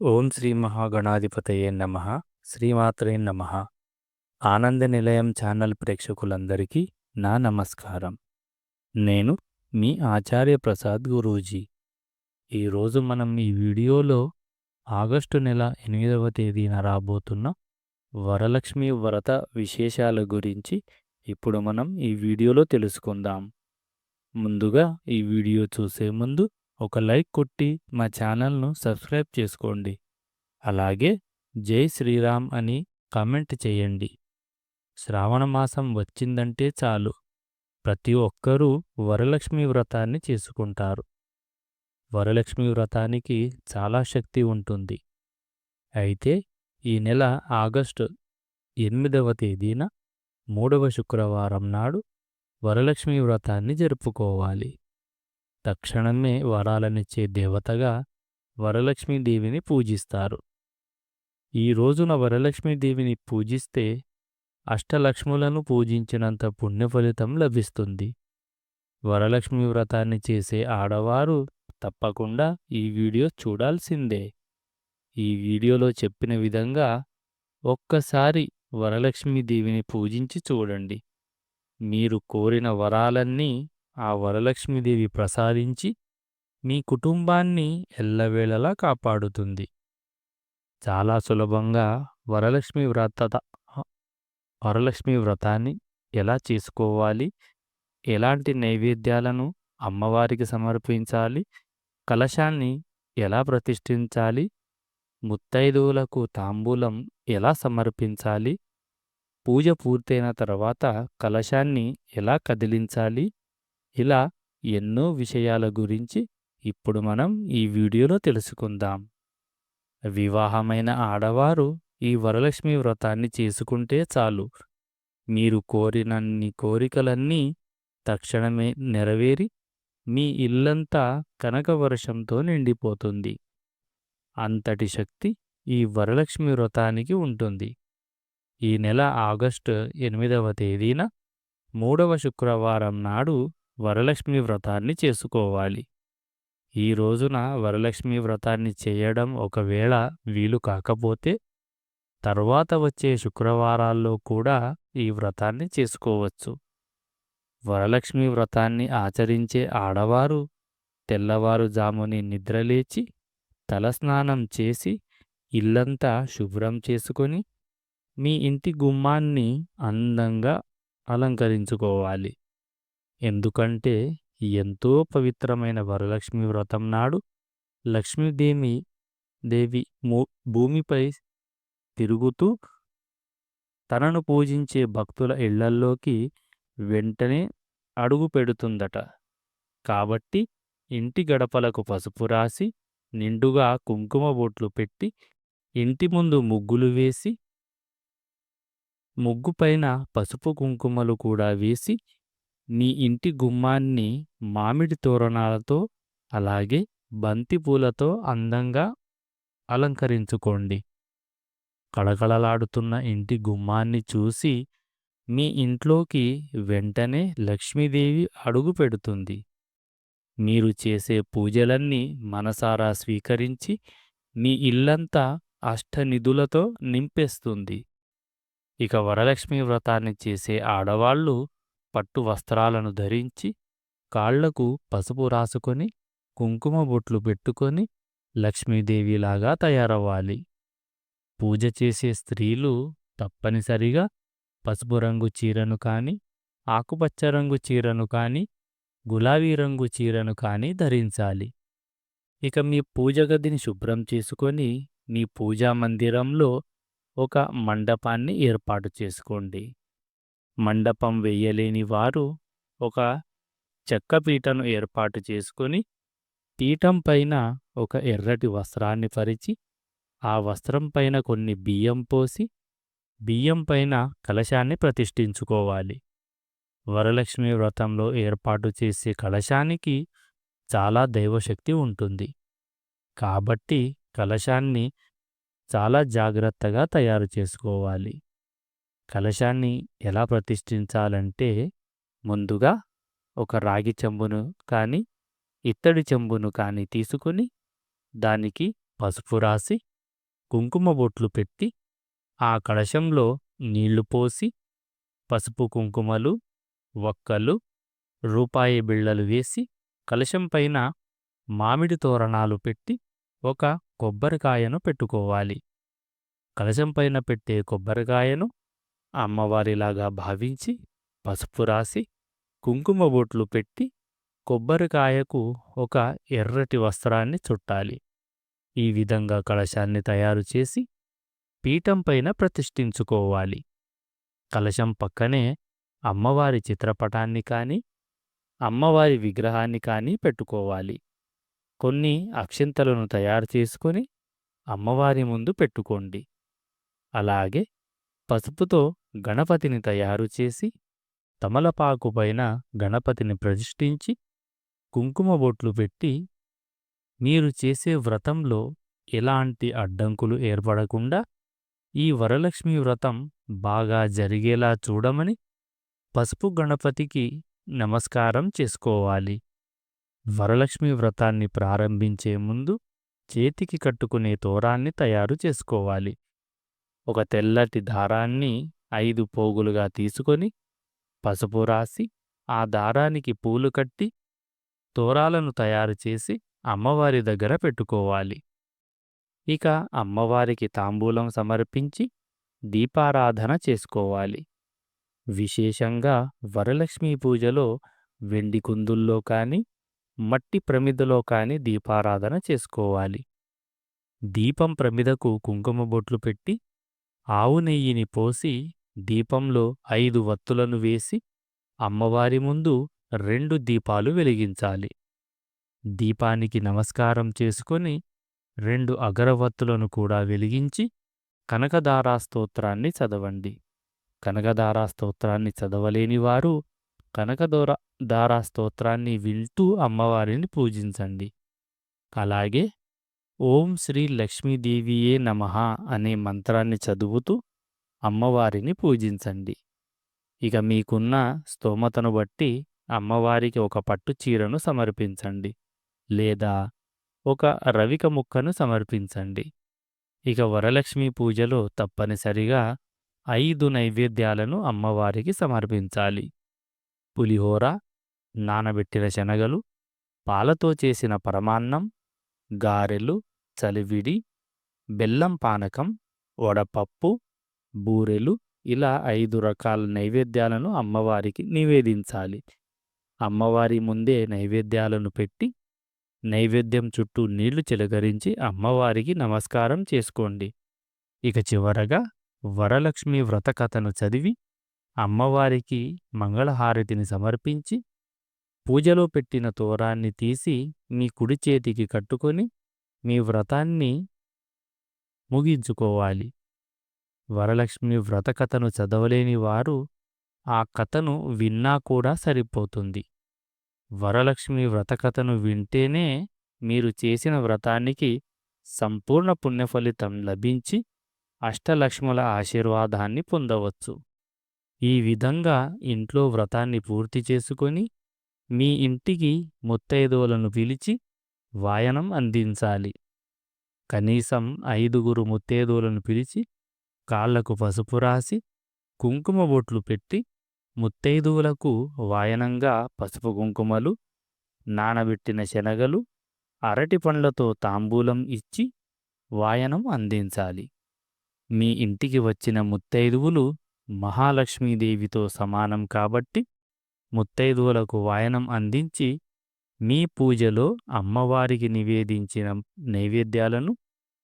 ఓం శ్రీ మహాగణాధిపతయే నమ. శ్రీమాత్రే నమ. ఆనంద నిలయం ఛానల్ ప్రేక్షకులందరికీ నా నమస్కారం. నేను మీ ఆచార్య ప్రసాద్ గురూజీ. ఈరోజు మనం ఈ వీడియోలో ఆగస్టు నెల ఎనిమిదవ తేదీన రాబోతున్న వరలక్ష్మి వ్రత విశేషాల గురించి ఇప్పుడు మనం ఈ వీడియోలో తెలుసుకుందాం. ముందుగా ఈ వీడియో చూసే ముందు ఒక లైక్ కొట్టి మా ఛానల్ను సబ్స్క్రైబ్ చేసుకోండి. అలాగే జై శ్రీరామ్ అని కామెంట్ చేయండి. శ్రావణ మాసం వచ్చిందంటే చాలు. ప్రతి ఒక్కరూ వరలక్ష్మి వ్రతాన్ని చేసుకుంటారు. వరలక్ష్మి వ్రతానికి చాలా శక్తి ఉంటుంది. అయితే ఈ నెల ఆగస్టు ఎనిమిదవ తేదీన మూడవ శుక్రవారం నాడు వరలక్ష్మి వ్రతాన్ని జరుపుకోవాలి. తక్షణమే వరాలనిచ్చే దేవతగా వరలక్ష్మీదేవిని పూజిస్తారు. ఈ రోజున వరలక్ష్మీదేవిని పూజిస్తే అష్టలక్ష్ములను పూజించినంత పుణ్య ఫలితం లభిస్తుంది. వరలక్ష్మి వ్రతాన్ని చేసే ఆడవారు తప్పకుండా ఈ వీడియో చూడాల్సిందే. ఈ వీడియోలో చెప్పిన విధంగా ఒక్కసారి వరలక్ష్మీదేవిని పూజించి చూడండి. మీరు కోరిన వరాలన్నీ ఆ వరలక్ష్మీదేవి ప్రసాదించి మీ కుటుంబాన్ని ఎల్లవేళలా కాపాడుతుంది. చాలా సులభంగా వరలక్ష్మి వ్రత వరలక్ష్మి వ్రతాన్ని ఎలా చేసుకోవాలి? ఎలాంటి నైవేద్యాలను అమ్మవారికి సమర్పించాలి? కలశాన్ని ఎలా ప్రతిష్ఠించాలి? ముత్తైదువులకు తాంబూలం ఎలా సమర్పించాలి? పూజ పూర్తయిన తర్వాత కలశాన్ని ఎలా కదిలించాలి? ఇలా ఎన్నో విషయాల గురించి ఇప్పుడు మనం ఈ వీడియోలో తెలుసుకుందాం. వివాహమైన ఆడవారు ఈ వరలక్ష్మి వ్రతాన్ని చేసుకుంటే చాలు. మీరు కోరినన్ని కోరికలన్నీ తక్షణమే నెరవేరి మీ ఇల్లంతా కనక వర్షంతో నిండిపోతుంది. అంతటి శక్తి ఈ వరలక్ష్మి వ్రతానికి ఉంటుంది. ఈ నెల ఆగస్టు ఎనిమిదవ తేదీన మూడవ శుక్రవారం నాడు వరలక్ష్మి వ్రతాన్ని చేసుకోవాలి. ఈ రోజున వరలక్ష్మి వ్రతాన్ని చేయడం ఒకవేళ వీలు కాకపోతే తర్వాత వచ్చే శుక్రవారాల్లో కూడా ఈ వ్రతాన్ని చేసుకోవచ్చు. వరలక్ష్మి వ్రతాన్ని ఆచరించే ఆడవారు తెల్లవారుజాముని నిద్రలేచి తలస్నానం చేసి ఇల్లంతా శుభ్రం చేసుకొని మీ ఇంటి గుమ్మాన్ని అందంగా అలంకరించుకోవాలి. ఎందుకంటే ఎంతో పవిత్రమైన వరలక్ష్మి వ్రతం నాడు లక్ష్మీదేవి దేవి భూమిపై తిరుగుతూ తనను పూజించే భక్తుల ఇళ్ళల్లోకి వెంటనే అడుగు పెడుతుందట. కాబట్టి ఇంటి గడపలకు పసుపు రాసి నిండుగా కుంకుమ బొట్లు పెట్టి ఇంటి ముందు ముగ్గులు వేసి ముగ్గుపైన పసుపు కుంకుమలు కూడా వేసి మీ ఇంటి గుమ్మాన్ని మామిడి తోరణాలతో అలాగే బంతిపూలతో అందంగా అలంకరించుకోండి. కళకళలాడుతున్న ఇంటి గుమ్మాన్ని చూసి మీ ఇంట్లోకి వెంటనే లక్ష్మీదేవి అడుగు పెడుతుంది. మీరు చేసే పూజలన్నీ మనసారా స్వీకరించి మీ ఇల్లంతా అష్టనిధులతో నింపేస్తుంది. ఇక వరలక్ష్మి వ్రతాన్ని చేసే ఆడవాళ్ళు పట్టు వస్త్రాలను ధరించి కాళ్ళకు పసుపు రాసుకొని కుంకుమ బొట్లు పెట్టుకొని లక్ష్మీదేవిలాగా తయారవ్వాలి. పూజ చేసే స్త్రీలు తప్పనిసరిగా పసుపు రంగు చీరను కాని ఆకుపచ్చ రంగు చీరను కాని గులాబీ రంగు చీరను కాని ధరించాలి. ఇక మీ పూజ గదిని శుభ్రం చేసుకొని మీ పూజా మందిరంలో ఒక మండపాన్ని ఏర్పాటు చేసుకోండి. మండపం వెయ్యలేని వారు ఒక చెక్క పీటను ఏర్పాటు చేసుకొని పీఠం పైన ఒక ఎర్రటి వస్త్రాన్ని పరిచి ఆ వస్త్రం పైన కొన్ని బియ్యం పోసి బియ్యం పైన కలశాన్ని ప్రతిష్ఠించుకోవాలి. వరలక్ష్మి వ్రతంలో ఏర్పాటు చేసే కలశానికి చాలా దైవశక్తి ఉంటుంది. కాబట్టి కలశాన్ని చాలా జాగ్రత్తగా తయారు చేసుకోవాలి. కలశాన్ని ఎలా ప్రతిష్ఠించాలంటే ముందుగా ఒక రాగి చెంబును కానీ ఇత్తడి చెంబును కానీ తీసుకుని దానికి పసుపు రాసి కుంకుమ బొట్లు పెట్టి ఆ కలశంలో నీళ్ళు పోసి పసుపు కుంకుమలు వక్కలు రూపాయి బిళ్ళలు వేసి కలశం పైన మామిడి తోరణాలు పెట్టి ఒక కొబ్బరికాయను పెట్టుకోవాలి. కలశం పైన పెట్టే కొబ్బరికాయను అమ్మవారిలాగా భావించి పసుపు రాసి కుంకుమ బొట్లు పెట్టి కొబ్బరికాయకు ఒక ఎర్రటి వస్త్రాన్ని చుట్టాలి. ఈ విధంగా కలశాన్ని తయారు చేసి పీఠంపైన ప్రతిష్ఠించుకోవాలి. కలశం పక్కనే అమ్మవారి చిత్రపటాన్ని కాని అమ్మవారి విగ్రహాన్ని కానీ పెట్టుకోవాలి. కొన్ని అక్షింతలను తయారు చేసుకుని అమ్మవారి ముందు పెట్టుకోండి. అలాగే పసుపుతో గణపతిని తయారు చేసి తమలపాకు పైన గణపతిని ప్రతిష్ఠించి కుంకుమ బొట్లు పెట్టి మీరు చేసే వ్రతంలో ఎలాంటి అడ్డంకులు ఏర్పడకుండా ఈ వరలక్ష్మి వ్రతం బాగా జరిగేలా చూడమని పసుపు గణపతికి నమస్కారం చేసుకోవాలి. వరలక్ష్మి వ్రతాన్ని ప్రారంభించే ముందు చేతికి కట్టుకునే తోరాన్ని తయారు చేసుకోవాలి. ఒక తెల్లటి దారాన్ని ఐదు పోగులుగా తీసుకొని పసుపు రాసి ఆ దారానికి పూలు కట్టి తోరాలను తయారు చేసి అమ్మవారి దగ్గర పెట్టుకోవాలి. ఇక అమ్మవారికి తాంబూలం సమర్పించి దీపారాధన చేసుకోవాలి. విశేషంగా వరలక్ష్మీ పూజలో వెండి కుందుల్లో కాని మట్టి ప్రమిదలో కాని దీపారాధన చేసుకోవాలి. దీపం ప్రమిదకు కుంకుమ బొట్లు పెట్టి ఆవు నెయ్యిని పోసి దీపంలో ఐదు వత్తులను వేసి అమ్మవారి ముందు రెండు దీపాలు వెలిగించాలి. దీపానికి నమస్కారం చేసుకొని రెండు అగరవత్తులను కూడా వెలిగించి కనకదారా స్తోత్రాన్ని చదవండి. కనకదారా స్తోత్రాన్ని చదవలేని వారు కనకదోర దారా స్తోత్రాన్ని వింటూ అమ్మవారిని పూజించండి. అలాగే ఓం శ్రీ లక్ష్మీదేవియే నమః అనే మంత్రాన్ని చదువుతూ అమ్మవారిని పూజించండి. ఇక మీకున్న స్తోమతను బట్టి అమ్మవారికి ఒక పట్టు చీరను సమర్పించండి లేదా ఒక రవిక ముక్కను సమర్పించండి. ఇక వరలక్ష్మి పూజలో తప్పనిసరిగా ఐదు నైవేద్యాలను అమ్మవారికి సమర్పించాలి. పులిహోర నానబెట్టిన శనగలు పాలతో చేసిన పరమాన్నం గారెలు చలివిడి బెల్లం పానకం వడపప్పు బూరెలు ఇలా ఐదు రకాల నైవేద్యాలను అమ్మవారికి నివేదించాలి. అమ్మవారి ముందే నైవేద్యాలను పెట్టి నైవేద్యం చుట్టూ నీళ్ళు చిలకరించి అమ్మవారికి నమస్కారం చేసుకోండి. ఇక చివరగా వరలక్ష్మి వ్రతకథను చదివి అమ్మవారికి మంగళహారతిని సమర్పించి పూజలో పెట్టిన తోరాన్ని తీసి మీ కుడి చేతికి కట్టుకొని మీ వ్రతాన్ని ముగించుకోవాలి. వరలక్ష్మి వ్రతకథను చదవలేని వారు ఆ కథను విన్నా కూడా సరిపోతుంది. వరలక్ష్మి వ్రతకథను వింటేనే మీరు చేసిన వ్రతానికి సంపూర్ణ పుణ్యఫలితం లభించి అష్టలక్ష్ముల ఆశీర్వాదాన్ని పొందవచ్చు. ఈ విధంగా ఇంట్లో వ్రతాన్ని పూర్తి చేసుకొని మీ ఇంటికి ముత్తైదువులను పిలిచి వాయనం అందించాలి. కనీసం ఐదుగురు ముత్తేదువులను పిలిచి కాళ్ళకు పసుపు రాసి కుంకుమ బొట్లు పెట్టి ముత్తైదువులకు వాయనంగా పసుపు కుంకుమలు నానబెట్టిన శనగలు అరటి పండ్లతో తాంబూలం ఇచ్చి వాయనం అందించాలి. మీ ఇంటికి వచ్చిన ముత్తైదువులు మహాలక్ష్మీదేవితో సమానం కాబట్టి ముత్తైదువులకు వాయనం అందించి మీ పూజలో అమ్మవారికి నివేదించిన నైవేద్యాలను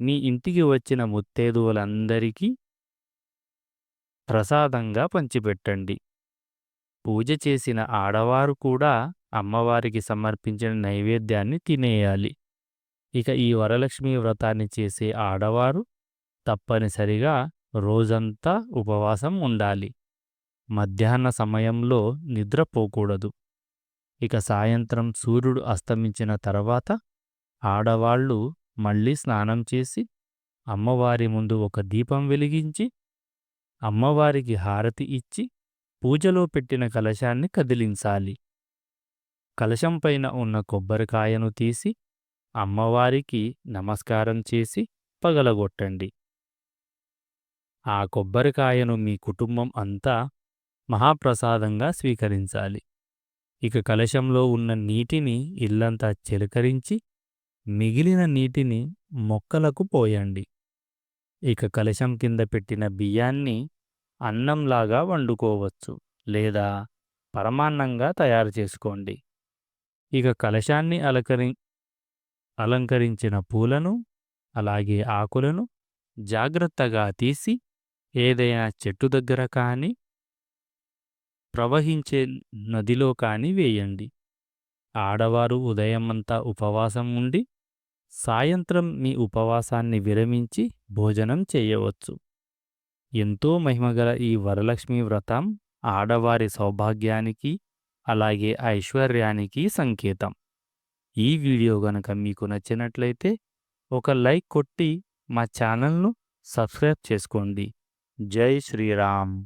మీ ఇంటికి వచ్చిన ముత్తేదువులందరికీ ప్రసాదంగా పంచిపెట్టండి. పూజ చేసిన ఆడవారు కూడా అమ్మవారికి సమర్పించిన నైవేద్యాన్ని తినేయాలి. ఇక ఈ వరలక్ష్మి వ్రతాన్ని చేసే ఆడవారు తప్పనిసరిగా రోజంతా ఉపవాసం ఉండాలి. మధ్యాహ్న సమయంలో నిద్రపోకూడదు. ఇక సాయంత్రం సూర్యుడు అస్తమించిన తర్వాత ఆడవాళ్ళు మళ్ళీ స్నానం చేసి అమ్మవారి ముందు ఒక దీపం వెలిగించి అమ్మవారికి హారతి ఇచ్చి పూజలో పెట్టిన కలశాన్ని కదిలించాలి. కలశం పైన ఉన్న కొబ్బరికాయను తీసి అమ్మవారికి నమస్కారం చేసి పగలగొట్టండి. ఆ కొబ్బరికాయను మీ కుటుంబం అంతా మహాప్రసాదంగా స్వీకరించాలి. ఇక కలశంలో ఉన్న నీటిని ఇల్లంతా చిలకరించి మిగిలిన నీటిని మొక్కలకు పోయండి. ఇక కలశం కింద పెట్టిన బియ్యాన్ని అన్నంలాగా వండుకోవచ్చు లేదా పరమాన్నంగా తయారు చేసుకోండి. ఇక కలశాన్ని అలంకరి అలంకరించిన పూలను అలాగే ఆకులను జాగ్రత్తగా తీసి ఏదైనా చెట్టు దగ్గర కానీ ప్రవహించే నదిలో కాని వేయండి. ఆడవారు ఉదయమంతా ఉపవాసం ఉండి సాయంత్రం మీ ఉపవాసాన్ని విరమించి భోజనం చేయవచ్చు. ఎంతో మహిమగల ఈ వరలక్ష్మి వ్రతం ఆడవారి సౌభాగ్యానికి అలాగే ఐశ్వర్యానికి సంకేతం. ఈ వీడియో గనక మీకు నచ్చినట్లయితే ఒక లైక్ కొట్టి మా ఛానల్ను సబ్స్క్రైబ్ చేసుకోండి. జై శ్రీరామ్.